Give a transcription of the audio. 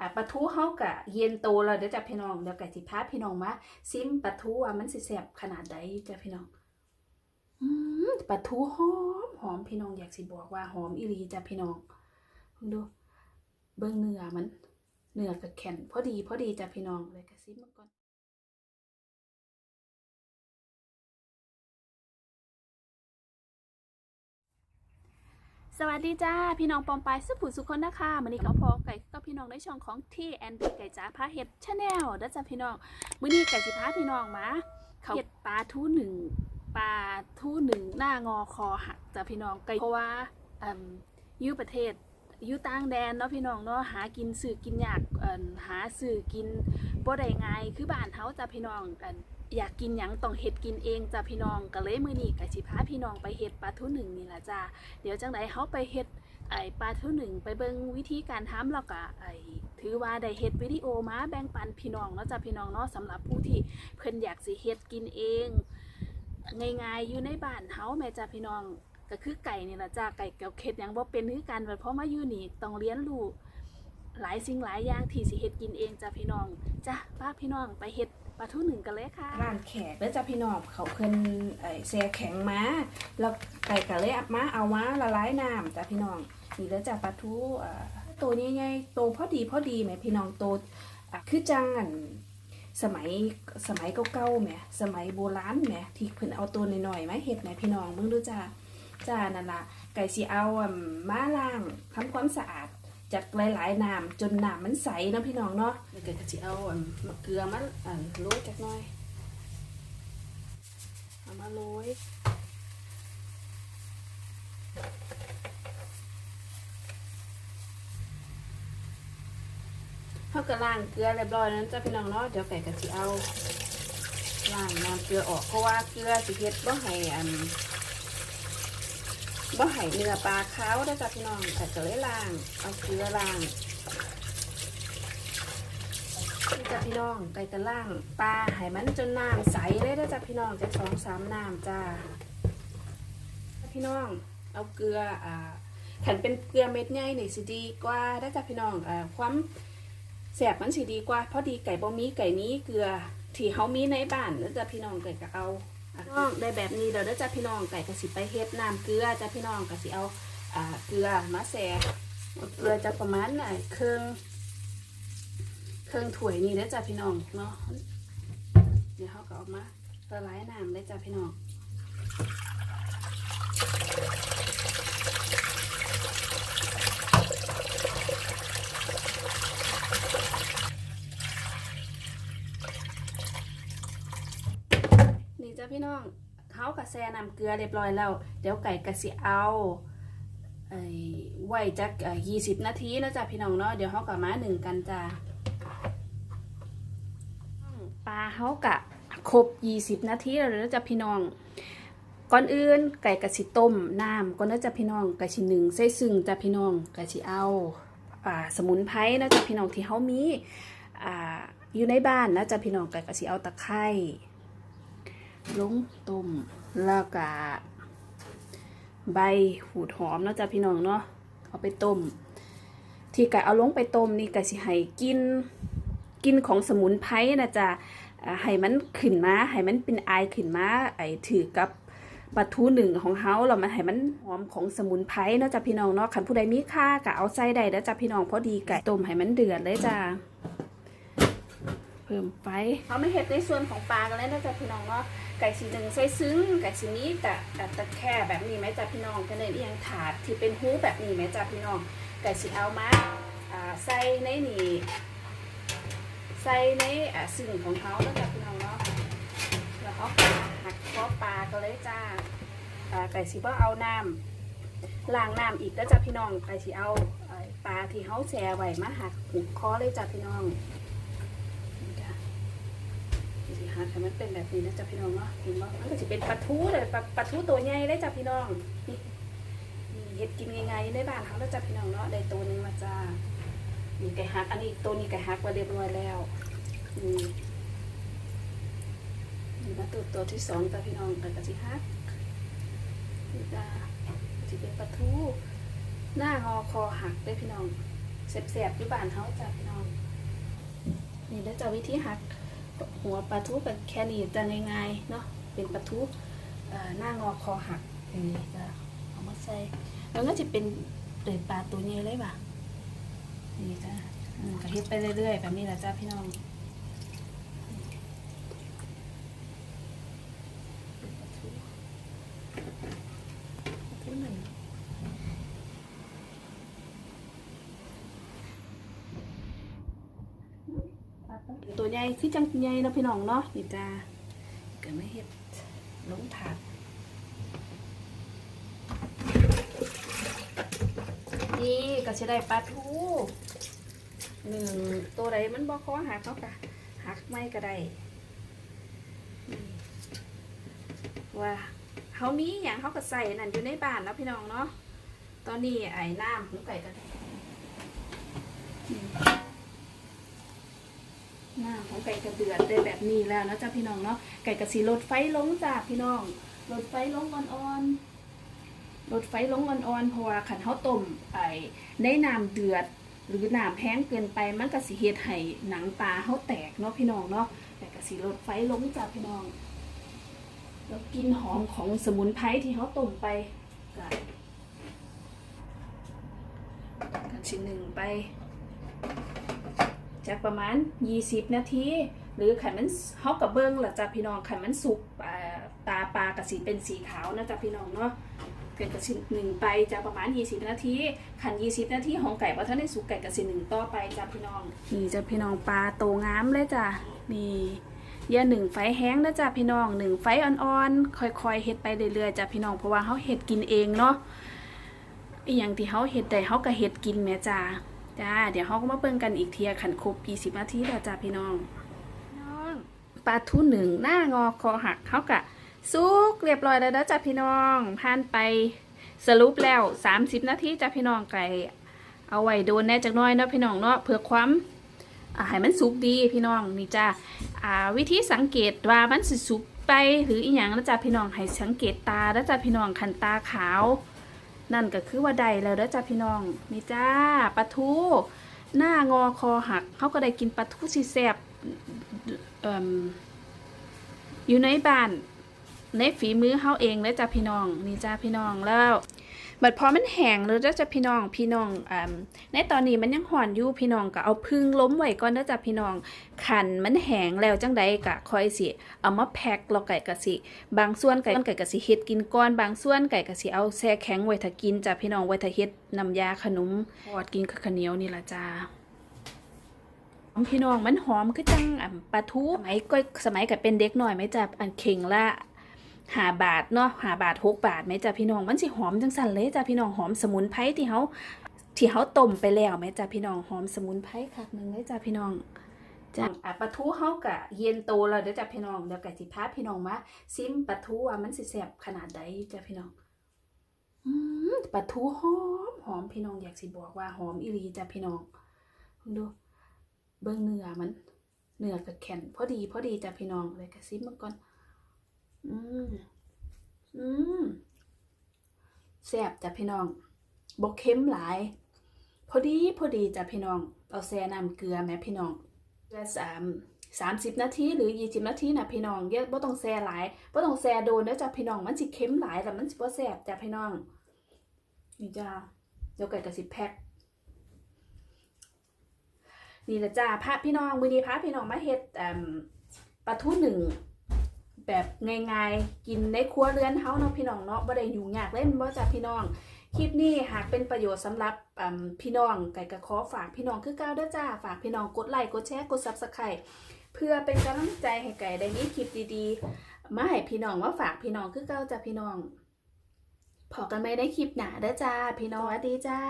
อะปลาทูเฮากะเย็นโตแล้วเดี๋ยวจ้ะพี่น้องเดี๋ยวกะสิพาพี่น้องมาซิมปลาทูว่ามันสิแซ่บขนาดใดจ้ะพี่น้องอืมปลาทูหอมหอมพี่น้องอยากสิบอกว่าหอมอีหลีจ้ะพี่น้องดู เบิ่งเนื้อมันเนื้อกับแข็งพอดีพอดีจ้ะพี่น้องเลยกะซิมมาก่อน สวัสดีจ้า พี่น้องปอมปายสุขุสุขคนนะคะมันนี้ก็พอไก่กับพี่น้องในช่องของที่แอนดี้ไก่จ้าพาเห็ดชาแนลนะจ้าพี่น้องมื้อนี้ไก่สิพาพี่น้องมาเขาเห็ดปลาทูหนึ่งปลาทูหนึ่งหน้างอคอหักจ้าพี่น้องไก่เพราะว่าอืมยูประเทศอยูต่างแดนเนาะพี่น้องเนาะหากินสื่อกินอยากหาสื่อกินบ่ได้ง่ายคือบ้านเฮาจ้าพี่น้องกัน อยากกินหยังต้องเฮ็ดกินเองจ้าพี่น้องก็เลยมื้อนี้ก็สิพาพี่น้องไปเฮ็ดปลาทูหนึ่งนี่ล่ะจ้าเดี๋ยวจังไดเฮาไปเฮ็ดไอปลาทูหนึ่งไปเบิ่งวิธีการทำแล้วก็ไอถือว่าได้เฮ็ดวิดีโอมาแบ่งปันพี่น้องเนาะจ้ะพี่น้องเนาะสำหรับผู้ที่เพิ่นอยากสิเฮ็ดกินเอง ง่ายๆอยู่ในบ้านเฮาแม่จ้ะพี่น้องก็คือไก่นี่ล่ะจ้าไก่เกับเฮ็ดหยังบ่เป็นคือกันเพราะมาอยู่นี่ต้องเรียนรู้หลายสิ่งหลายอย่างที่สิเฮ็ดกินเองจ้ะพี่น้องจ้ะพาพี่น้องไปเฮ็ด ปลาทูหนึ่งกันเลยค่ะร้านแขกแล้วจ้ะพี่น้องเขาเพิ่นไอ้แซ่แข็งมาแล้วไก่ก็เลยเอามาเอามาละลายน้ำจ้ะพี่น้องนี่แล้วจ้ะปลาทูอ่าตัวใหญ่ๆโตพอดีพอดีแหมพี่น้องโตอะคือจังอันสมัยสมัยเก่าๆแหมสมัยโบราณแหมที่เพิ่นเอาตัวน้อยๆมาเฮ็ดแหมพี่น้องมึงดูจ้ะจ้านั่นล่ะไก่สิเอามาล้างทำความสะอาด จากหลายๆน้ำจนน้ำมันใสเนาะพี่น้องเนาะแล้วก็สิเอาเกลือมาอะโรยจักหน่อยเอามาโรยเขาก็ล้างเกลือเรียบร้อยแล้วจ้ะพี่น้องเนาะเดี๋ยวไก่กะสิเอาล้างน้ำเกลือออกเพราะว่าเกลือสิเฮ็ดบ่ให้อัน บ่ให้เนื้อปลาขาวได้จ้ะพี่น้องไก่ก็เลยล้าง เอาเกลือล้างนี่จ้ะพี่น้องไก่ก็ล้างปลาให้มันจนน้ำใสเลยได้จ้ะพี่น้องจะสองสามน้ำจ้าพี่น้อง เอาเกลืออ่าขันเป็นเกลือเม็ดใหญ่นี่สิดีกว่าได้จ้ะพี่น้องอ่าความแสบมันสิดีกว่าเพราะดีไก่บ่มีไก่มีเกลือที่เฮามีในบ้านแล้วจ้ะพี่น้องไก่ก็เอา น้องได้แบบนี้เดี๋ยวเด้อจ้ะพี่น้องไก่กระสิไปเฮ็ดน้ำเกลือจ้ะพี่น้องกระสิเอาอ่าเกลือมาแสเกลือจะประมาณอะเครื่องเครื่องถ้วยนี่เด้อจ้าพี่น้องเนาะเดี๋ยวเขาก็เอามาละลายน้ำเลยจ้าพี่น้อง จ้ะพี่น้องเฮาก็แซน้ำเกลือเรียบร้อยแล้ว เดี๋ยวไก่ก็สิเอาไว้จักยี่สิบนาทีนะจ๊ะพี่น้องเนาะเดี๋ยวเขากับมาหนึ่งกันจ้าปลาเขากะครบยี่สิบนาทีแล้วนะจ๊ะพี่น้อง ก่อนอื่นไก่กะสิต้มน้ำก่อนนะจ๊ะพี่น้องไก่สิหนึ่งใส่ซึ่งจ้ะพี่น้องไก่สิเอาสมุนไพรนะจ๊ะพี่น้องที่เขามีอยู่ในบ้านนะจ๊ะพี่น้องไก่กะสิเอาตะไคร้ ลงต้มแล้วก็ใบหูดหอมเนาะจ้ะพี่น้องเนาะเอาไปต้ม ที่กะเอาลงไปต้มนี่กะสิให้กินกินของสมุนไพรนะจ๊ะให้มันขึ้นมาให้มันเป็นไอายขึ้นมาไอถือกับปลาทูหนึ่งของเฮาแล้วมันให้มันหอมของสมุนไพรเนาะจ้ะพี่น้องเนาะคันผู้ใดมีค่ากะเอาใส่ได้แล้วจ้ะพี่น้องพอดีไก่ต้มให้มันเดือดเลยจ้ะ เพิ่มไปเขาไม่เห็ดในส่วนของปลากันแล้วนะจ๊ะพี่น้องเนาะไก่สีหนึ่งใส่ซึ้งไก่สีนี้แต่แต่แค่แบบนี้ไหมจ้ะพี่น้องก็เลยเอียงถาดที่เป็นหูแบบนี้ไหมจ้ะพี่น้อง ไก่สีเอามาใส่ในนี่ใส่ในซึ่งของเขาแล้วจ้ะพี่น้องเนาะแล้วเขาหักคอปลาก็เลยจ้าไก่สีว่าเอาน้ำล้างน้ำอีกแล้วจ้ะพี่น้องไก่สีเอาเอ่อปลาที่เขาแช่ไว้มาหักหุคอเลยจ้ะพี่น้อง นี่จ้ะสิหาให้มันเป็นแบบนี้นะจ๊ะพี่น้องเนาะเห็นว่ามันก็จะเป็นปลาทูเลยปลาปลาทูตัวใหญ่เลยจ้ะพี่น้องนี่เฮ็ดกินง่ายๆในบ้านเขาแล้วจ้ะพี่น้องเนาะได้ตัวนึงมาจ้านี่ไก่ฮักอันนี้ตัวนี้ไก่ฮักไว้เรียบร้อยแล้วนี่นี่มาตัวตัวที่สองจ้ะพี่น้องไก่กะสิฮักนี่จ้าสิเป็นปลาทูหน้างอคอหักเลยพี่น้องแสบๆที่บ้านเขาจ้ะพี่น้อง นี่แล้วจะวิธีหักหัวปลาทูกับแค่นี้จะง่ายๆเนาะเป็นปลาทูหน้างอคอหักนี่จะเอามาใส่แล้วก็จะเป็นเดือปลาตัวใหญ่เลยป่ะนี่จ้ะก็เฮ็ดไปเรื่อยๆแบบนี้แหละจ้าพี่น้องปลาทูปลาทูหนึ่ง ตัวใหญ่คือจังใหญ่เนาะพี่น้องเนาะนี่จ้าเกิดไม่เห็ดลงถาดนี่ก็จะได้ปลาทูหนึ่งตัวใดมันบ่คอหักเขากะหักไม่ก็ได้นี่ว่าเขามีอย่างเขาก็ใส่นั่นอยู่ในบ้านแล้วพี่น้องเนาะตอนนี้ไอ้น้ำหมูไก่กัน หน้าของไก่กระเดือดได้แบบนี้แล้วนะจ๊ะพี่น้องเนาะไก่กระสีลดไฟลงจ้าพี่น้องลดไฟลงอ่อนๆลดไฟลงอ่อนๆเพราะว่าขันเขาต้มไอ้ได้น้ำเดือด หรือน้ำแห้งเกินไปมันก็สิเฮ็ดให้หนังปลาเขาแตกเนาะพี่น้องเนาะแต่กระสีลดไฟลงจ้าพี่น้องแล้วกินหอมของสมุนไพรที่เขาต้มไปก็กันชิ้นหนึ่งไป จากประมาณ 20 นาที หรือขันมันเฮากับเบิ้งหล่ะจ้ะพี่น้องขันมันสุกตาปลากระสีเป็นสีขาวนะจ้ะพี่น้องเนาะเกิดกระสิหนึ่งไปจะประมาณ 20 นาทีขัน 20 นาทีของไก่ว่าถ้านได้สุกไก่กระสิหนึ่งต่อไปจ้ะพี่น้องนี่จ้ะพี่น้องปลาโตงามเลยจ้ะนี่อย่าหนึ่งไฟแห้งนะจ้ะพี่น้องหนึ่งไฟอ่อนๆค่อยๆเฮ็ดไปเรื่อยๆจ้ะพี่น้องเพราะว่าเฮาเฮ็ดกินเองเนาะอหย่างที่เฮาเฮ็ดได้เฮาก็เฮ็ดกินแม่จ้า จ้า เดี๋ยวเขาก็มาเบิ่งกันอีกเทียขันครบ20นาทีแล้วจ้าพี่น้องน้องปลาทูหนึ่งหน้างอคอหักเขากะสุกเรียบร้อยแล้วนะจ้าพี่น้องผ่านไปสรุปแล้ว 30 นาทีจ้าพี่น้องไก่เอาไว้โดนแน่จักหน้อยเนาะพี่น้องเนาะเพื่อความอ่าให้มันสุกดีพี่น้องนี่จ้าอ่าวิธีสังเกตว่ามันสิสุกไปหรืออีหยังนะจ้าพี่น้องให้สังเกตตาแล้วจ้าพี่น้องขันตาขาว นั่นก็คือว่าใดแล้วเด้อจ้าพี่น้องนี่จ้าปลาทูหน้างอคอหักเขาก็ได้กินปลาทูสีแสบเอิ่มอยู่ในบ้านในฝีมือเขาเองเลยจ้าพี่น้องนี่จ้าพี่น้องแล้ว บัดพอมันแห้งแล้วจ้าพี่น้องพี่น้องอ่าในตอนนี้มันยังห่อนอยู่พี่น้องก็เอาพึ่งล้มไว้ก่อนเด้อจ้าพี่น้องขันมันแห้งแล้วจังใดกะคอยสิเอามาแพ็คแล้วไก่กะสิ บางส่วนไก่ไก่กะสิเฮ็ดกินก่อนบางส่วนไก่กะสิเอาแช่แข็งไว้ถ้ากินจ้ะพี่น้องไว้ถ้าเฮ็ดน้ำยาขนมทอดกินกับข้าวเหนียวนี่ละจ้าพี่น้องมันหอมคือจังอ่ำปลาทูสมัยก็สมัยก็เป็นเด็กหน่อยไหมจ้ะอันเข่งละ หาบาทเนาะหาบาทหกบาทไหมจ้ะพี่น้องมันสิหอมจังสันเลยจ้ะพี่น้องหอมสมุนไพรที่เขาที่เขาต้มไปแล้วไหมจ้ะพี่น้องหอมสมุนไพรคักหนึ่งเลยจ้ะพี่น้องจ้ะอะปลาทูเฮากะเย็นโตแล้วเดี๋ยวจ้ะพี่น้องเดี๋ยวไก่สิพาพี่น้องมาซิมปลาทูว่ามันสิแซ่บขนาดใดจ้ะพี่น้องอืมปลาทูหอมหอมพี่น้องอยากสิบอกว่าหอมอีหลีจ้ะพี่น้องดูเบิ่งเนื้อมันเนื้อกับแข็งพอดีพอดีจ้ะพี่น้องเลยกะซิมมันก่อน อืมอืมแซ่บจ้ะพี่น้องบ่เค็มหลาย พอดีพอดีจ้ะพี่น้อง เอาแซ่น้ำเกลือแม่พี่น้องเกลือสามสามสิบนาทีหรือยี่สิบนาทีนะพี่น้องเยอะบ่ต้องแซ่หลายบ่ต้องแซ่โดนเด้อจ้ะพี่น้องมันสิเค็มหลายแล้วมันสิบ่แซ่บจ้ะพี่น้องนี่จ้าเดี๋ยวไก่กระสิบแพ็คนี่ละจ้าพระพี่น้องมือนี้พระพี่น้องมาเฮ็ดปลาทูหนึ่ง แบบง่ายๆ กินในครัวเรือนเฮาเนาะพี่น้องเนาะบ่ได้ยุ่งยากเล่นบ่จ้ะพี่น้อง คลิปนี้หากเป็นประโยชน์สำหรับพี่น้องไก่กระขอฝากพี่น้องคือเก้าเด้อจ้าฝากพี่น้องกดไลค์กดแชร์กด Subscribe เพื่อเป็นกำลังใจให้ไก่ได้มีคลิปดีๆ มาให้พี่น้องมาฝากพี่น้องคือเก้าจ้าพี่น้องพอกันไม่ได้คลิปหนาเด้อจ้า พี่น้องสวัสดีจ้า